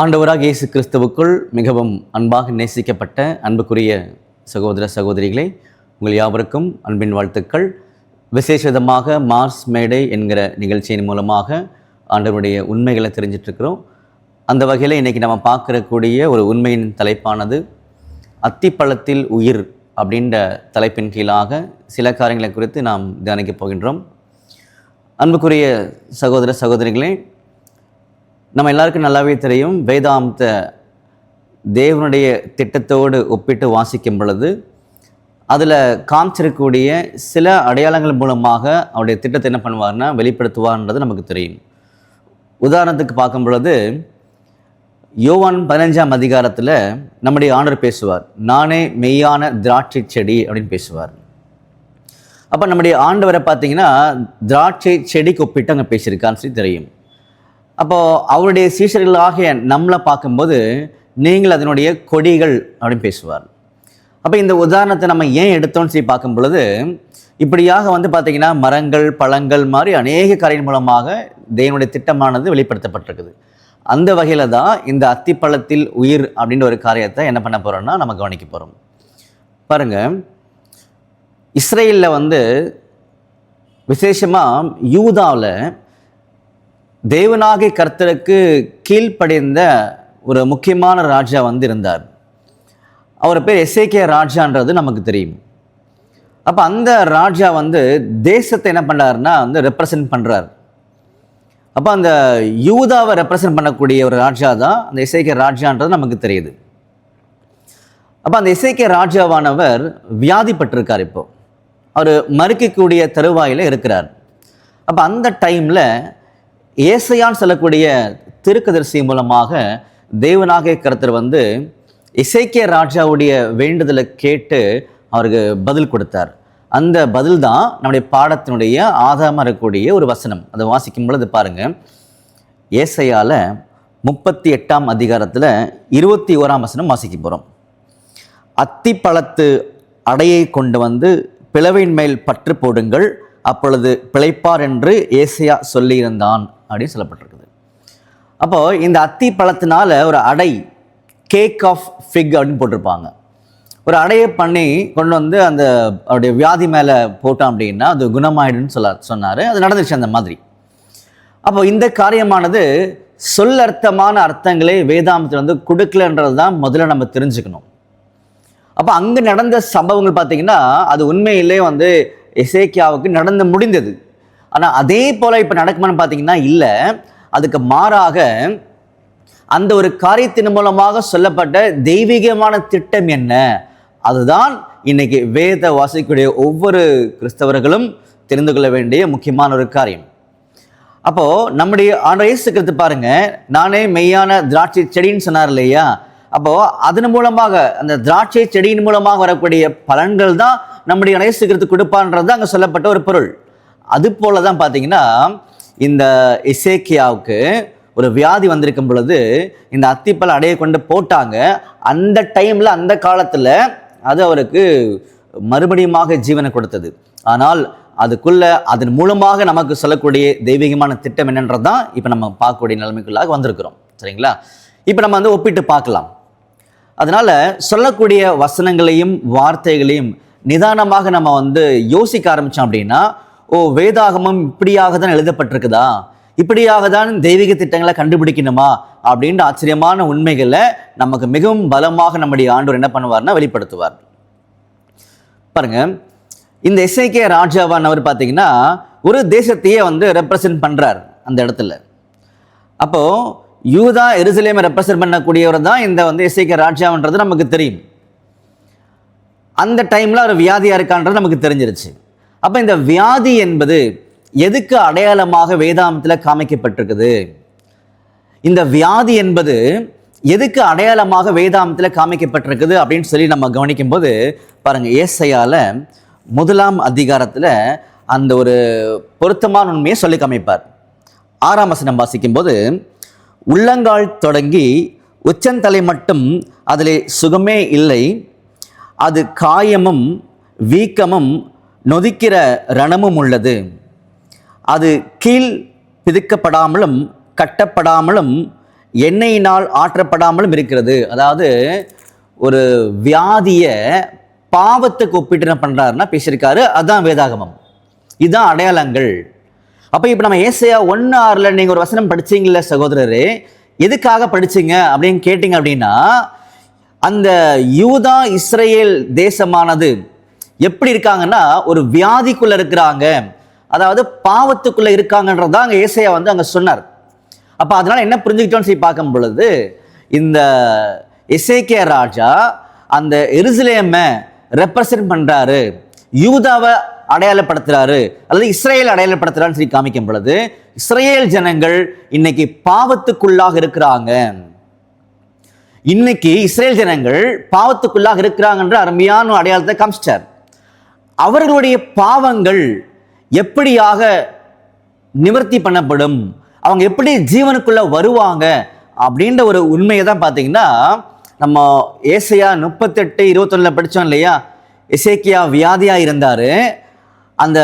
ஆண்டவராக இயேசு கிறிஸ்துவுக்குள் மிகவும் அன்பாக நேசிக்கப்பட்ட அன்புக்குரிய சகோதர சகோதரிகளே உங்கள் யாவருக்கும் அன்பின் வாழ்த்துக்கள். விசேஷமாக மார்ஸ் மேடை என்கிற நிகழ்ச்சியின் மூலமாக ஆண்டவருடைய உண்மைகளை தெரிஞ்சிட்ருக்கிறோம் அந்த வகையில் இன்றைக்கி நம்ம பார்க்கக்கூடிய ஒரு உண்மையின் தலைப்பானது அத்திப்பழத்தில் உயிர் அப்படின்ற தலைப்பின் கீழாக சில காரியங்களை குறித்து நாம் தியானிக்கப் போகின்றோம். அன்புக்குரிய சகோதர சகோதரிகளே நம்ம எல்லாருக்கும் நல்லாவே தெரியும். வேதாந்த தேவனுடைய திட்டத்தோடு ஒப்பிட்டு வாசிக்கும் பொழுது அதில் காமிச்சிருக்கக்கூடிய சில அடையாளங்கள் மூலமாக அவருடைய திட்டத்தை என்ன பண்ணுவார்னா வெளிப்படுத்துவார்ன்றது நமக்கு தெரியும். உதாரணத்துக்கு பார்க்கும் பொழுது யோவான் பதினஞ்சாம் அதிகாரத்தில் நம்முடைய ஆண்டர் பேசுவார். நானே மெய்யான திராட்சை செடி அப்படின்னு பேசுவார். அப்போ நம்முடைய ஆண்டவரை பார்த்தீங்கன்னா திராட்சை செடிக்கு ஒப்பிட்டு அங்கே பேசியிருக்கான்னு சொல்லி தெரியும். அப்போது அவருடைய சீஷர்களாகிய நம்மளை பார்க்கும்போது நீங்கள் அதனுடைய கொடிகள் அப்படின்னு பேசுவார். அப்போ இந்த உதாரணத்தை நம்ம ஏன் எடுத்தோம்னு சொல்லி பார்க்கும் பொழுது இப்படியாக வந்து பார்த்திங்கன்னா மரங்கள் பழங்கள் மாதிரி அநேக கரையின் மூலமாக தேவனுடைய திட்டமானது வெளிப்படுத்தப்பட்டிருக்குது. அந்த வகையில் தான் இந்த அத்திப்பழத்தில் உயிர் அப்படின்ற ஒரு காரியத்தை என்ன பண்ண போகிறோம்னா நம்ம கவனிக்க போகிறோம் பாருங்கள் இஸ்ரேலில் வந்து விசேஷமாக யூதாவில் தேவனாகி கர்த்தருக்கு கீழ்ப்படைந்த ஒரு முக்கியமான ராஜா வந்து இருந்தார் அவர் பேர் எஸ்ஏகே ராஜான்றது நமக்கு தெரியும். அப்போ அந்த ராஜா வந்து தேசத்தை என்ன பண்ணுறாருன்னா வந்து ரெப்ரசன்ட் பண்ணுறார் அப்போ அந்த யூதாவை ரெப்ரசன்ட் பண்ணக்கூடிய ஒரு ராஜா தான் அந்த இசைக்கே ராஜான்றது நமக்கு தெரியுது. அப்போ அந்த இசைக்கே ராஜாவானவர் வியாதிப்பட்டிருக்கார் இப்போ. அவர் மறுக்கக்கூடிய தருவாயில் இருக்கிறார். அப்போ அந்த டைமில் ஏசையான் சொல்லக்கூடிய திருக்கதரிசி மூலமாக தேவனாக கருத்தர் வந்து இசைக்கிய ராஜாவுடைய வேண்டுதலை கேட்டு அவருக்கு பதில் கொடுத்தார். அந்த பதில் தான் நம்முடைய பாடத்தினுடைய ஆதாரமாக இருக்கக்கூடிய ஒரு வசனம். அதை வாசிக்கும் பொழுது பாருங்கள் ஏசையால் முப்பத்தி எட்டாம் அதிகாரத்தில் இருபத்தி ஓராம் வசனம் வாசிக்க போகிறோம் அத்தி பழத்து அடையை கொண்டு வந்து பிளவின் மேல் பற்று போடுங்கள். அப்பொழுது பிழைப்பார் என்று ஏசையா சொல்லியிருந்தான். அப்படின்னு சொல்லப்பட்டிருக்குது. அப்போது இந்த அத்தி பழத்தினால ஒரு அடை கேக் ஆஃப் ஃபிக் அப்படின்னு போட்டிருப்பாங்க. ஒரு அடையை பண்ணி கொண்டு வந்து அந்த அவருடைய வியாதி மேலே போட்டோம் அப்படின்னா அது குணமாயிடுன்னு சொல்ல சொன்னார். அது நடந்துச்சு அந்த மாதிரி. அப்போ இந்த காரியமானது சொல்லர்த்தமான அர்த்தங்களை வேதாந்தத்தில் வந்து கொடுக்கலன்றது தான் முதல்ல நம்ம தெரிஞ்சுக்கணும். அப்போ அங்கே நடந்த சம்பவங்கள் பார்த்தீங்கன்னா அது உண்மையிலே வந்து இசைக்கியாவுக்கு நடந்து முடிந்தது. ஆனால் அதே போல் இப்போ நடக்குமான்னு பார்த்தீங்கன்னா இல்லை. அதுக்கு மாறாக அந்த ஒரு காரியத்தின் மூலமாக சொல்லப்பட்ட தெய்வீகமான திட்டம் என்ன? அதுதான் இன்னைக்கு வேத வாசிக்கக்கூடிய ஒவ்வொரு கிறிஸ்தவர்களும் தெரிந்து கொள்ள வேண்டிய முக்கியமான ஒரு காரியம். அப்போது நம்முடைய ஆண்டு இயேசு பாருங்க நானே மெய்யான திராட்சை செடின்னு சொன்னார் இல்லையா? அப்போது அதன் மூலமாக அந்த திராட்சை செடியின் மூலமாக வரக்கூடிய பலன்கள் தான் நம்முடைய இயேசு கொடுப்பான்றது அங்கே சொல்லப்பட்ட ஒரு பொருள். அது போல தான் பார்த்தீங்கன்னா இந்த இசேக்கியாவுக்கு ஒரு வியாதி வந்திருக்கும் பொழுது இந்த அத்திப்பல் அடைய கொண்டு போட்டாங்க. அந்த டைமில் அந்த காலத்தில் அது அவருக்கு மறுபடியுமாக ஜீவனை கொடுத்தது. ஆனால் அதுக்குள்ள அதன் மூலமாக நமக்கு சொல்லக்கூடிய தெய்வீகமான திட்டம் என்னன்றது தான் இப்போ நம்ம பார்க்கக்கூடிய நிலைமைக்குள்ளாக வந்திருக்கிறோம். சரிங்களா? இப்போ நம்ம வந்து ஒப்பிட்டு பார்க்கலாம். அதனால் சொல்லக்கூடிய வசனங்களையும் வார்த்தைகளையும் நிதானமாக நம்ம வந்து யோசிக்க ஆரம்பித்தோம் அப்படின்னா ஓ வேதாகமம் இப்படியாக தான் எழுதப்பட்டிருக்குதா? இப்படியாக தான் தெய்வீக திட்டங்களை கண்டுபிடிக்கணுமா? அப்படின்ற ஆச்சரியமான உண்மைகளை நமக்கு மிகவும் பலமாக நம்முடைய ஆண்டவர் என்ன பண்ணுவார்னா வெளிப்படுத்துவார். பாருங்க இந்த எஸ்ஐகே ராஜாவானவர் பார்த்தீங்கன்னா ஒரு தேசத்தையே வந்து ரெப்ரசன்ட் பண்ணுறார் அந்த இடத்துல. அப்போது யூதா எருசலேமை ரெப்ரசன்ட் பண்ணக்கூடியவர் தான் இந்த வந்து எஸ்ஐகே ராஜாவன்றது நமக்கு தெரியும். அந்த டைமில் அவர் வியாதியாக இருக்கான்றது நமக்கு தெரிஞ்சிருச்சு. அப்போ இந்த வியாதி என்பது எதுக்கு அடையாளமாக வேதாந்தத்தில் காமிக்கப்பட்டிருக்குது? இந்த வியாதி என்பது எதுக்கு அடையாளமாக வேதாந்தத்தில் காமிக்கப்பட்டிருக்குது அப்படின்னு சொல்லி நம்ம கவனிக்கும் போது பாருங்கள் ஏசையால் முதலாம் அதிகாரத்தில் அந்த ஒரு பொருத்தமான உண்மையை சொல்லி காமிப்பார். ஆறாம் வசனம் வாசிக்கும்போது உள்ளங்கால் தொடங்கி உச்சந்தலை மட்டும் அதில் சுகமே இல்லை. அது காயமும் வீக்கமும் நொதிக்கிற ரணமும் உள்ளது. அது கீழ் பிதுக்கப்படாமலும் கட்டப்படாமலும் எண்ணெயினால் ஆற்றப்படாமலும் இருக்கிறது. அதாவது ஒரு வியாதியை பாவத்துக்கு ஒப்பிட்டு என்ன பண்ணுறாருன்னா பேசியிருக்காரு. அதுதான் வேதாகமம். இதுதான் அடையாளங்கள். அப்போ இப்போ நம்ம ஏசையா ஒன்று ஆறில் நீங்கள் ஒரு வசனம் படிச்சீங்கல்ல சகோதரர் எதுக்காக படிச்சீங்க அப்படின்னு கேட்டிங்க அப்படின்னா அந்த யூதா இஸ்ரேல் தேசமானது எப்படி இருக்காங்கன்னா ஒரு வியாதிக்குள்ள இருக்கிறாங்க. அதாவது பாவத்துக்குள்ள தான் அங்கே ஏசையா வந்து அங்கே சொன்னார். அப்போ அதனால என்ன புரிஞ்சுக்கிட்டோம்னு சொல்லி பார்க்கும் பொழுது இந்த இசைக்கே ராஜா அந்த எருசலேமை ரெப்ரசன்ட் பண்ணுறாரு யூதாவை அடையாளப்படுத்துறாரு அல்லது இஸ்ரேல் அடையாளப்படுத்துறாருன்னு சொல்லி காமிக்கும் பொழுது இஸ்ரேல் ஜனங்கள் இன்னைக்கு பாவத்துக்குள்ளாக இருக்கிறாங்க. இன்னைக்கு இஸ்ரேல் ஜனங்கள் பாவத்துக்குள்ளாக இருக்கிறாங்கன்ற அருமையான அடையாளத்தை காமிச்சிட்டார். அவர்களுடைய பாவங்கள் எப்படியாக நிவர்த்தி பண்ணப்படும்? அவங்க எப்படி ஜீவனுக்குள்ள வருவாங்க? அப்படின்ற ஒரு உண்மையை தான் பார்த்தீங்கன்னா நம்ம ஏசையா முப்பத்தெட்டு இருபத்தொன்னில் படித்தோம் இல்லையா? இசைக்கியா வியாதியாக இருந்தார். அந்த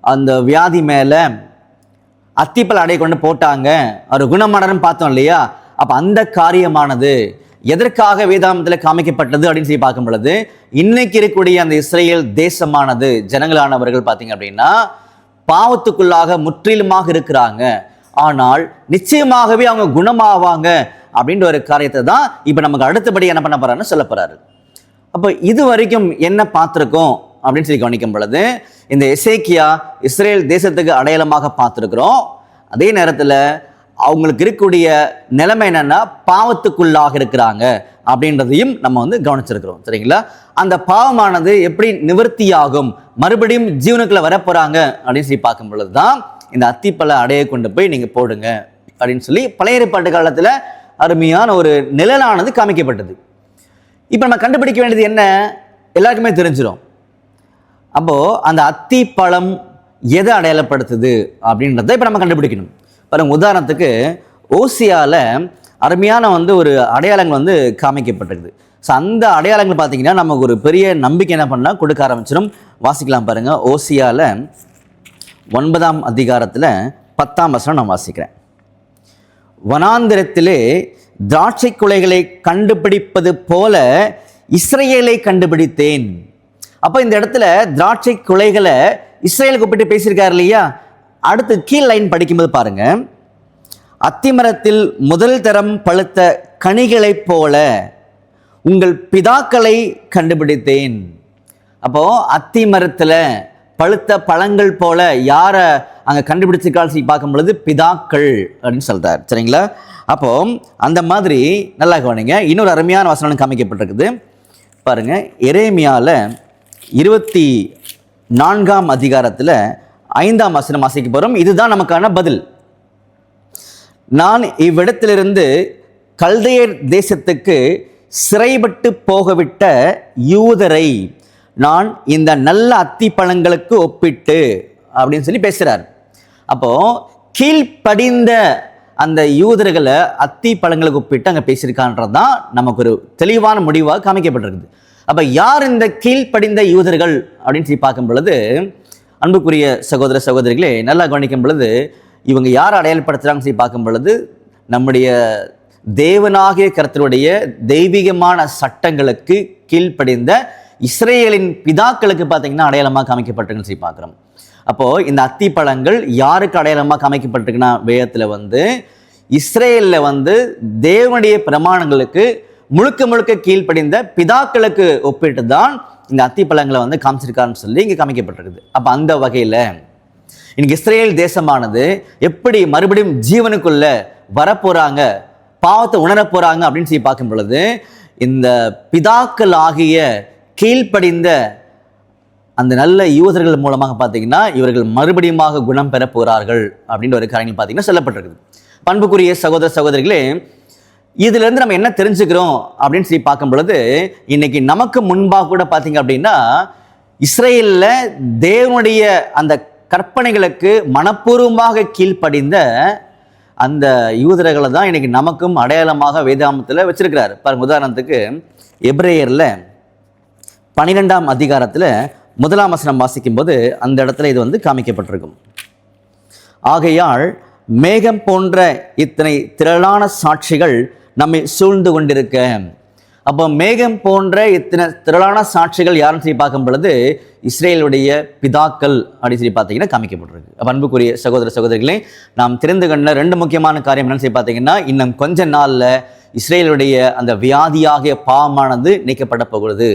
அந்த வியாதி மேலே அத்திப்பல் அடைய கொண்டு போட்டாங்க. அவர் குணமானன்னு பார்த்தோம் இல்லையா? அப்போ அந்த காரியமானது எதற்காக வேதாமத்தில் காமிக்கப்பட்டது அப்படின்னு சொல்லி பார்க்கும் பொழுது இன்னைக்கு இருக்கக்கூடிய அந்த இஸ்ரேல் தேசமானது ஜனங்களானவர்கள் பார்த்தீங்க அப்படின்னா பாவத்துக்குள்ளாக முற்றிலுமாக இருக்கிறாங்க. ஆனால் நிச்சயமாகவே அவங்க குணமாவாங்க அப்படின்ற ஒரு காரியத்தை தான் இப்போ நமக்கு அடுத்தபடி என்ன பண்ண போறாருன்னு சொல்ல போறாரு. அப்போ இது வரைக்கும் என்ன பார்த்துருக்கோம் அப்படின்னு சொல்லி கவனிக்கும் பொழுது இந்த எசேக்கியா இஸ்ரேல் தேசத்துக்கு அடையாளமாக பார்த்துருக்குறோம். அதே நேரத்தில் அவங்களுக்கு இருக்கக்கூடிய நிலைமை என்னன்னா பாவத்துக்குள்ளாக இருக்கிறாங்க அப்படின்றதையும் நம்ம வந்து கவனிச்சிருக்கிறோம். சரிங்களா? அந்த பாவமானது எப்படி நிவர்த்தியாகும்? மறுபடியும் ஜீவனுக்குள்ள வரப்போறாங்க அப்படின்னு சொல்லி பார்க்கும் பொழுது தான் இந்த அத்திப்பழ அடையை கொண்டு போய் நீங்க போடுங்க அப்படின்னு சொல்லி பழைய ஏற்பாட்டு காலத்துல அருமையான ஒரு நிழலானது காமிக்கப்பட்டது. இப்போ நம்ம கண்டுபிடிக்க வேண்டியது என்ன? எல்லாருக்குமே தெரிஞ்சிடும் அப்போது அந்த அத்தி பழம் எதை அடையாளப்படுத்துது அப்படின்றத இப்போ நம்ம கண்டுபிடிக்கணும். பாருங்க உதாரணத்துக்கு ஓசியாவில் அருமையான வந்து ஒரு அடையாளங்கள் வந்து காமிக்கப்பட்டிருக்குது. ஸோ அந்த அடையாளங்கள் பார்த்தீங்கன்னா நமக்கு ஒரு பெரிய நம்பிக்கை என்ன பண்ணால் கொடுக்க ஆரம்பிச்சிடும் வாசிக்கலாம் பாருங்கள் ஓசியாவில் ஒன்பதாம் அதிகாரத்தில் பத்தாம் வசனம் நான் வாசிக்கிறேன். வனாந்திரத்திலே திராட்சை குலைகளை கண்டுபிடிப்பது போல இஸ்ரேலை கண்டுபிடித்தேன். அப்போ இந்த இடத்துல திராட்சை குலைகளை இஸ்ரேலுக்கு ஒப்பிட்டு பேசியிருக்காரு இல்லையா? அடுத்து கீழ் லைன் படிக்கும்போது பாருங்க. அத்திமரத்தில் முதல் தரம் பழுத்த கனிகளைப் போல உங்கள் பிதாக்களை கண்டுபிடித்தேன். அப்போ அத்திமரத்தில் பழுத்த பழங்கள் போல யாரை அங்கே கண்டுபிடிச்சிருக்கான்னு சொல்லி பார்க்கும் பொழுது பிதாக்கள் அப்படின்னு சொல்கிறார் சரிங்களா? அப்போ அந்த மாதிரி நல்லா கவனிங்க. இன்னொரு அருமையான வசனம் காமிக்கப்பட்டிருக்குது. பாருங்கள் எரேமியாவில் இருபத்தி நான்காம் அதிகாரத்தில் ஐந்தாம் வசனம் வாசிக்க போகிறோம் இதுதான் நமக்கான பதில். நான் இவ்விடத்திலிருந்து கல்தையர் தேசத்துக்கு சிறைப்பட்டு போகவிட்ட யூதரை நான் இந்த நல்ல அத்தி பழங்களுக்கு ஒப்பிட்டு அப்படின்னு சொல்லி பேசுகிறார் அப்போ கீழ்ப்படிந்த அந்த யூதர்களை அத்தி பழங்களுக்கு ஒப்பிட்டு அங்கே பேசியிருக்கான்றது தான் நமக்கு ஒரு தெளிவான முடிவாக காமிக்கப்பட்டிருக்குது. அப்போ யார் இந்த கீழ்ப்படிந்த யூதர்கள்? அப்படின்னு சொல்லி பார்க்கும் பொழுது அன்புக்குரிய சகோதர சகோதரிகளே நல்லா கவனிக்கும் பொழுது இவங்க யார் அடையாளப்படுத்துறாங்கன்னு சொல்லி பார்க்கும் பொழுது நம்முடைய தேவனாகிய கருத்தருடைய தெய்வீகமான சட்டங்களுக்கு கீழ்ப்படிந்த இஸ்ரேலின் பிதாக்களுக்கு பார்த்தீங்கன்னா அடையாளமாக காமிக்கப்பட்டிருக்குன்னு சொல்லி பார்க்குறோம். அப்போது இந்த அத்தி பழங்கள் யாருக்கு அடையாளமாக காமிக்கப்பட்டிருக்குன்னா வேதத்தில் வந்து இஸ்ரேலில் வந்து தேவனுடைய பிரமாணங்களுக்கு முழுக்க முழுக்க கீழ்ப்படிந்த பிதாக்களுக்கு ஒப்பிட்டு தான் இந்த அத்தி பழங்களை வந்து காமிச்சிருக்காருன்னு சொல்லி இங்கே காமிக்கப்பட்டிருக்குது. அப்போ அந்த வகையில் இன்னைக்கு இஸ்ரேல் தேசமானது எப்படி மறுபடியும் ஜீவனுக்குள்ள வரப்போகிறாங்க பாவத்தை உணரப் போகிறாங்க அப்படின்னு சொல்லி பார்க்கும் பொழுது இந்த பிதாக்கள் ஆகிய கீழ்ப்படிந்த அந்த நல்ல யூதர்கள் மூலமாக பார்த்தீங்கன்னா இவர்கள் மறுபடியுமாக குணம் பெற போகிறார்கள் அப்படின்ற ஒரு காரியங்கள் பார்த்தீங்கன்னா சொல்லப்பட்டிருக்குது. பண்புக்குரிய சகோதர சகோதரிகளே இதுலேருந்து நம்ம என்ன தெரிஞ்சுக்கிறோம் அப்படின்னு சொல்லி பார்க்கும் பொழுது இன்னைக்கு நமக்கு முன்பாக கூட பார்த்தீங்க அப்படின்னா இஸ்ரேலில் தேவனுடைய அந்த கற்பனைகளுக்கு மனப்பூர்வமாக கீழ்ப்படிந்த அந்த யூதர்களை தான் இன்னைக்கு நமக்கும் அடையாளமாக வேதாமத்தில் வச்சிருக்கிறார். பாருங்க உதாரணத்துக்கு எப்ரேயரில் பன்னிரெண்டாம் அதிகாரத்தில் முதலாம் வசனம் வாசிக்கும்போது அந்த இடத்துல இது வந்து காமிக்கப்பட்டிருக்கும். ஆகையால் மேகம் போன்ற இத்தனை திரளான சாட்சிகள் நம்மை சூழ்ந்து கொண்டிருக்க. அப்போ மேகம் போன்ற இத்தனை திரளான சாட்சிகள் யாருன்னு சொல்லி பார்க்கும் பொழுது இஸ்ரேலுடைய பிதாக்கள் அப்படின்னு சொல்லி பார்த்தீங்கன்னா காமிக்கப்பட்டிருக்கு. அப்போ அன்புக்குரிய சகோதர சகோதரிகளே நாம் தெரிந்து கொண்ட ரெண்டு முக்கியமான காரியம் என்னன்னு சொல்லி பார்த்தீங்கன்னா இன்னும் கொஞ்ச நாளில் இஸ்ரேலுடைய அந்த வியாதியாகிய பாவமானது நீக்கப்பட போகிறது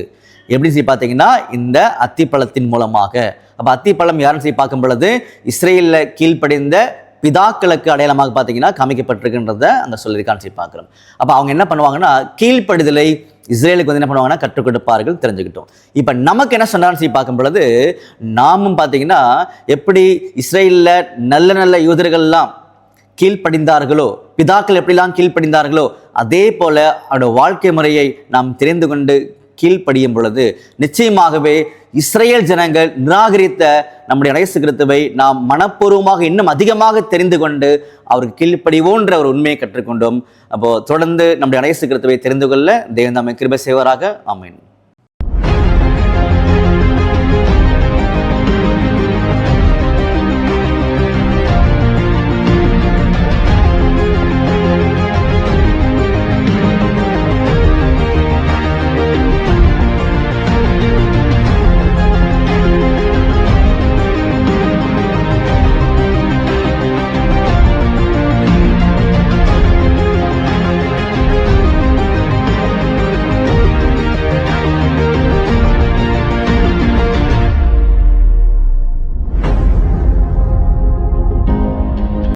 எப்படி சொல்லி பார்த்தீங்கன்னா இந்த அத்திப்பழத்தின் மூலமாக. அப்போ அத்திப்பழம் யாருன்னு சொல்லி பார்க்கும் பொழுது இஸ்ரேலில் கீழ்ப்படிந்த பிதாக்களுக்கு அடையாளமாக பார்த்தீங்கன்னா காமிக்கப்பட்டிருக்கின்றத அங்கே சொல்லியிருக்கான் சொல்லி பார்க்குறோம். அப்போ அவங்க என்ன பண்ணுவாங்கன்னா கீழ்ப்படுதலை இஸ்ரேலுக்கு வந்து என்ன பண்ணுவாங்கன்னா கற்றுக் கொடுப்பார்கள் தெரிஞ்சுக்கிட்டோம். இப்போ நமக்கு என்ன சொன்னான்னு சொல்லி பார்க்கும் பொழுது நாமும் பார்த்தீங்கன்னா எப்படி இஸ்ரேலில் நல்ல நல்ல யூதர்கள்லாம் கீழ்ப்படிந்தார்களோ பிதாக்கள் எப்படிலாம் கீழ்ப்படிந்தார்களோ அதே போல அவருடைய வாழ்க்கை முறையை நாம் தெரிந்து கொண்டு கீழ்ப்படியும் பொழுது நிச்சயமாகவே இஸ்ரேல் ஜனங்கள் நிராகரித்த நம்முடைய இயேசு கிறிஸ்துவை நாம் மனப்பூர்வமாக இன்னும் அதிகமாக தெரிந்து கொண்டு அவருக்கு கீழ்ப்படிவோன்ற ஒரு உண்மையை கற்றுக்கொண்டோம். அப்போ தொடர்ந்து நம்முடைய இயேசு கிறிஸ்துவை தெரிந்து கொள்ள தேவன் நம்மை கிருபை செய்வராக. ஆமென்.